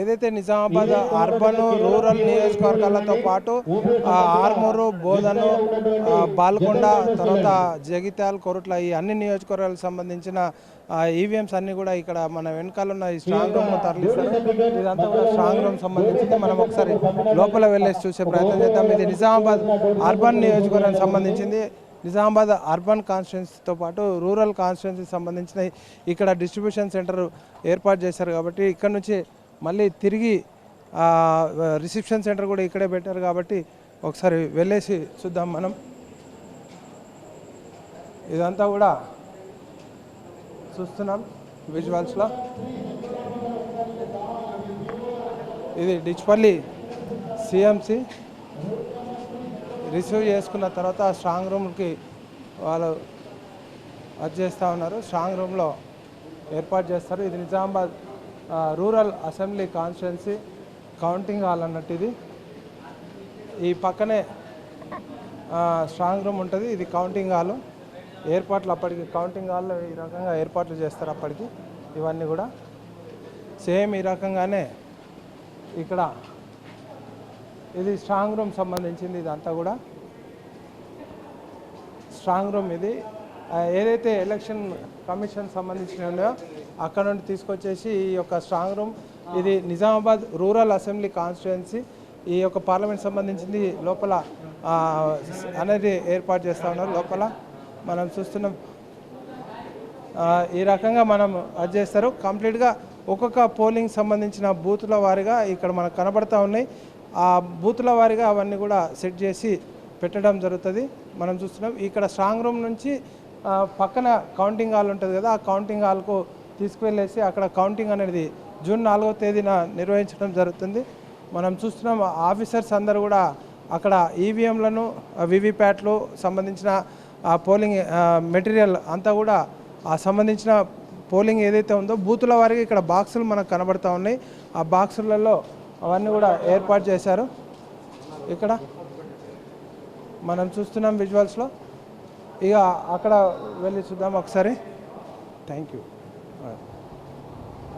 ఏదైతే Nizamabad urban rural నియోజకవర్గాలతో పాటు ఆర్మూరు బోధను బాల్కొండ తర్వాత జగిత్యాల కొరుట్ల ఈ అన్ని నియోజకవర్గాలకు సంబంధించిన ఈవీఎంస్ అన్ని కూడా ఇక్కడ మన వెనకాల ఉన్న ఈ స్ట్రాంగ్ రూమ్ తరలిస్తారు. ఇదంతా కూడా స్ట్రాంగ్ రూమ్ సంబంధించింది. మనం ఒకసారి లోపల వెళ్ళేసి చూసే ప్రయత్నం చేద్దాం. ఇది నిజామాబాద్ అర్బన్ నియోజకవర్గానికి సంబంధించింది. నిజామాబాద్ అర్బన్ కాన్స్టిట్యున్సీతో పాటు రూరల్ కాన్స్టిట్యున్సీకి సంబంధించిన ఇక్కడ డిస్ట్రిబ్యూషన్ సెంటర్ ఏర్పాటు చేశారు కాబట్టి ఇక్కడ నుంచి మళ్ళీ తిరిగి రిసెప్షన్ సెంటర్ కూడా ఇక్కడే పెట్టారు కాబట్టి ఒకసారి వెళ్ళేసి చూద్దాం మనం. ఇదంతా కూడా చూస్తున్నాం విజువల్స్లో. ఇది డిచ్పల్లి సిఎంసి. రిసీవ్ చేసుకున్న తర్వాత స్ట్రాంగ్ రూమ్కి వాళ్ళు అది చేస్తూ ఉన్నారు. స్ట్రాంగ్ రూమ్లో ఏర్పాటు చేస్తారు. ఇది Nizamabad rural assembly constituency counting hall అన్నట్టు ఇది ఈ పక్కనే స్ట్రాంగ్ రూమ్ ఉంటుంది. ఇది కౌంటింగ్ హాల్. ఏర్పాట్లు అప్పటికి కౌంటింగ్ హాల్లో ఈ రకంగా ఏర్పాట్లు చేస్తారు అప్పటికి. ఇవన్నీ కూడా. సేమ్ ఈ రకంగానే ఇక్కడ ఇది స్ట్రాంగ్ రూమ్ సంబంధించింది ఇదంతా కూడా. స్ట్రాంగ్ రూమ్ ఇది. ఏదైతే ఎలక్షన్ కమిషన్ సంబంధించిన ఉన్నాయో అక్కడ నుండి తీసుకొచ్చేసి ఈ యొక్క స్ట్రాంగ్ రూమ్ ఇది నిజామాబాద్ రూరల్ అసెంబ్లీ కాన్స్టిట్యుయెన్సీ ఈ యొక్క పార్లమెంట్ సంబంధించింది లోపల అనేది ఏర్పాటు చేస్తూ ఉన్నారు. లోపల మనం చూస్తున్నాం. ఈ రకంగా మనం అది చేస్తారు. కంప్లీట్గా ఒక్కొక్క పోలింగ్ సంబంధించిన బూతుల వారిగా ఇక్కడ మనకు కనబడతా ఉన్నాయి. ఆ బూతుల వారిగా అవన్నీ కూడా సెట్ చేసి పెట్టడం జరుగుతుంది. మనం చూస్తున్నాం ఇక్కడ స్ట్రాంగ్ రూమ్ నుంచి పక్కన కౌంటింగ్ హాల్ ఉంటుంది కదా ఆ కౌంటింగ్ హాల్కు తీసుకువెళ్ళేసి అక్కడ కౌంటింగ్ అనేది జూన్ నాలుగో తేదీన నిర్వహించడం జరుగుతుంది. మనం చూస్తున్నాం ఆఫీసర్స్ అందరూ కూడా అక్కడ ఈవీఎంలను వివిప్యాట్లు సంబంధించిన ఆ పోలింగ్ మెటీరియల్ అంతా కూడా ఆ సంబంధించిన పోలింగ్ ఏదైతే ఉందో బూతుల వారికి ఇక్కడ బాక్సులు మనకు కనబడతా ఉన్నాయి. ఆ బాక్సులలో అవన్నీ కూడా ఏర్పాటు చేశారు. ఇక్కడ మనం చూస్తున్నాం విజువల్స్లో ఇక అక్కడ వెళ్ళి చూద్దాం ఒకసారి. Thank you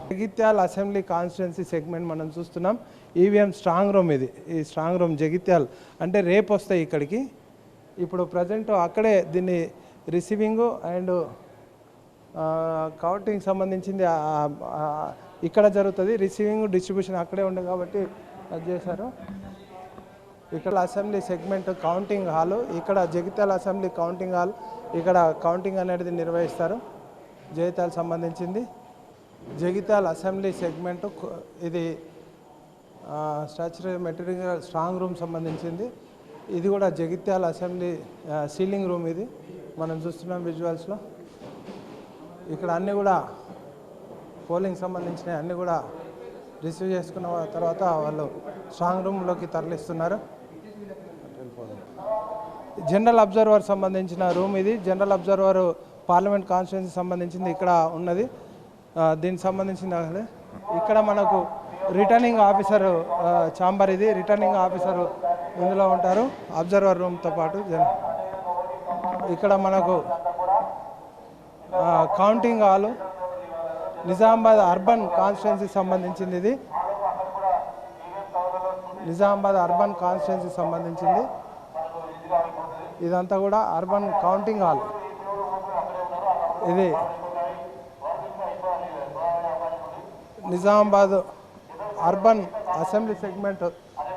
Jagtial assembly constituency segment మనం చూస్తున్నాం. ఈవీఎం స్ట్రాంగ్ రూమ్ ఇది. ఈ స్ట్రాంగ్ రూమ్ జగిత్యాల్. అంటే రేపు వస్తాయి ఇక్కడికి. ఇప్పుడు ప్రజెంట్ అక్కడే దీన్ని రిసీవింగ్ అండ్ కౌంటింగ్ సంబంధించింది ఇక్కడ జరుగుతుంది. రిసీవింగ్ డిస్ట్రిబ్యూషన్ అక్కడే ఉండే కాబట్టి అది చేశారు. ఇక్కడ అసెంబ్లీ సెగ్మెంట్ కౌంటింగ్ హాల్ ఇక్కడ జగిత్యాల అసెంబ్లీ కౌంటింగ్ హాల్ ఇక్కడ కౌంటింగ్ అనేది నిర్వహిస్తారు. జగిత్యాల సంబంధించింది. జగిత్యాల అసెంబ్లీ సెగ్మెంట్ ఇది స్ట్రక్చర్ మెటీరియల్ స్ట్రాంగ్ రూమ్ సంబంధించింది. ఇది కూడా జగిత్యాల అసెంబ్లీ సీలింగ్ రూమ్ ఇది. మనం చూస్తున్నాం విజువల్స్లో ఇక్కడ అన్నీ కూడా పోలింగ్ సంబంధించిన అన్నీ కూడా రిసీవ్ చేసుకున్న తర్వాత వాళ్ళు స్ట్రాంగ్ రూమ్లోకి తరలిస్తున్నారు. జనరల్ అబ్జర్వర్ సంబంధించిన రూమ్ ఇది. జనరల్ అబ్జర్వర్ పార్లమెంట్ కాన్స్టిట్యున్సీ సంబంధించింది ఇక్కడ ఉన్నది. దీనికి సంబంధించిన ఇక్కడ మనకు రిటర్నింగ్ ఆఫీసర్ చాంబర్ ఇది. రిటర్నింగ్ ఆఫీసర్ ఇందులో ఉంటారు. అబ్జర్వర్ రూమ్తో పాటు జన ఇక్కడ మనకు కౌంటింగ్ హాలు నిజామాబాద్ అర్బన్ కాన్స్టిట్యున్సీకి సంబంధించింది ఇది. నిజామాబాద్ అర్బన్ కాన్స్టిట్యున్సీకి సంబంధించింది. ఇదంతా కూడా అర్బన్ కౌంటింగ్ హాల్. ఇది Nizamabad urban assembly segment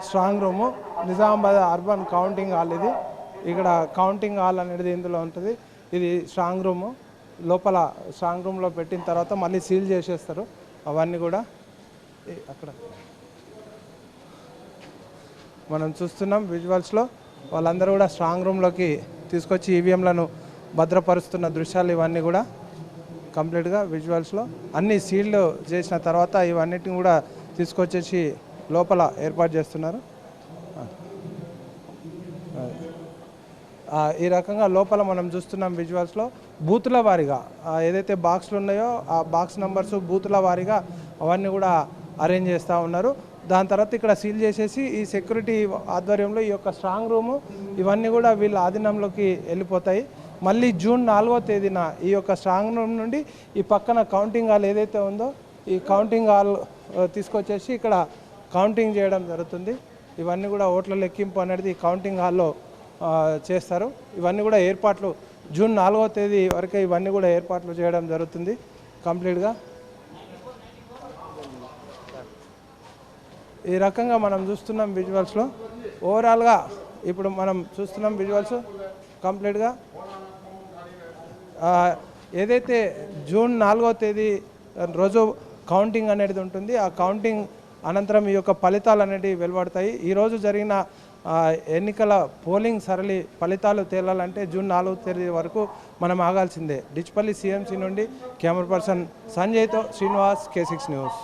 strong room. Nizamabad urban counting hall ఇది. ఇక్కడ కౌంటింగ్ హాల్ అనేది ఇందులో ఉంటుంది. ఇది స్ట్రాంగ్ రూము. లోపల స్ట్రాంగ్ రూమ్లో పెట్టిన తర్వాత మళ్ళీ సీల్ చేసేస్తారు. అవన్నీ కూడా అక్కడ. మనం చూస్తున్నాం విజువల్స్లో. వాళ్ళందరూ కూడా స్ట్రాంగ్ రూమ్లోకి తీసుకొచ్చి ఈవీఎంలను భద్రపరుస్తున్న దృశ్యాలు ఇవన్నీ కూడా కంప్లీట్గా విజువల్స్లో అన్ని సీల్డ్ చేసిన తర్వాత ఇవన్నిటిని కూడా తీసుకొచ్చేసి లోపల ఏర్పాటు చేస్తున్నారు. ఈ రకంగా లోపల మనం చూస్తున్నాం విజువల్స్లో బూతుల వారీగా. ఏదైతే బాక్స్లు ఉన్నాయో ఆ బాక్స్ నెంబర్స్ బూతుల వారీగా అవన్నీ కూడా అరేంజ్ చేస్తూ ఉన్నారు. దాని తర్వాత ఇక్కడ సీల్ చేసేసి ఈ సెక్యూరిటీ ఆధ్వర్యంలో ఈ యొక్క స్ట్రాంగ్ రూము ఇవన్నీ కూడా వీళ్ళ ఆధీనంలోకి వెళ్ళిపోతాయి. మళ్ళీ జూన్ నాలుగో తేదీన ఈ యొక్క స్ట్రాంగ్ రూమ్ నుండి ఈ పక్కన కౌంటింగ్ హాల్ ఏదైతే ఉందో ఈ కౌంటింగ్ హాల్ తీసుకొచ్చేసి ఇక్కడ కౌంటింగ్ చేయడం జరుగుతుంది. ఇవన్నీ కూడా ఓట్ల లెక్కింపు అనేది కౌంటింగ్ హాల్లో చేస్తారు. ఇవన్నీ కూడా ఏర్పాట్లు జూన్ నాలుగో తేదీ వరకు ఇవన్నీ కూడా ఏర్పాట్లు చేయడం జరుగుతుంది కంప్లీట్గా. ఈ రకంగా మనం చూస్తున్నాం విజువల్స్లో ఓవరాల్గా ఇప్పుడు మనం చూస్తున్నాం విజువల్స్ కంప్లీట్గా ఏదైతే జూన్ నాలుగో తేదీ రోజు కౌంటింగ్ అనేది ఉంటుంది ఆ కౌంటింగ్ అనంతరం ఈ యొక్క ఫలితాలు అనేటివి వెలువడతాయి. ఈరోజు జరిగిన ఎన్నికల పోలింగ్ సరళి ఫలితాలు తేలాలంటే జూన్ నాలుగో తేదీ వరకు మనం ఆగాల్సిందే. డిచ్పల్లి సీఎంసీ నుండి కెమెరా పర్సన్ సంజయ్తో శ్రీనివాస్ కే సిక్స్ న్యూస్.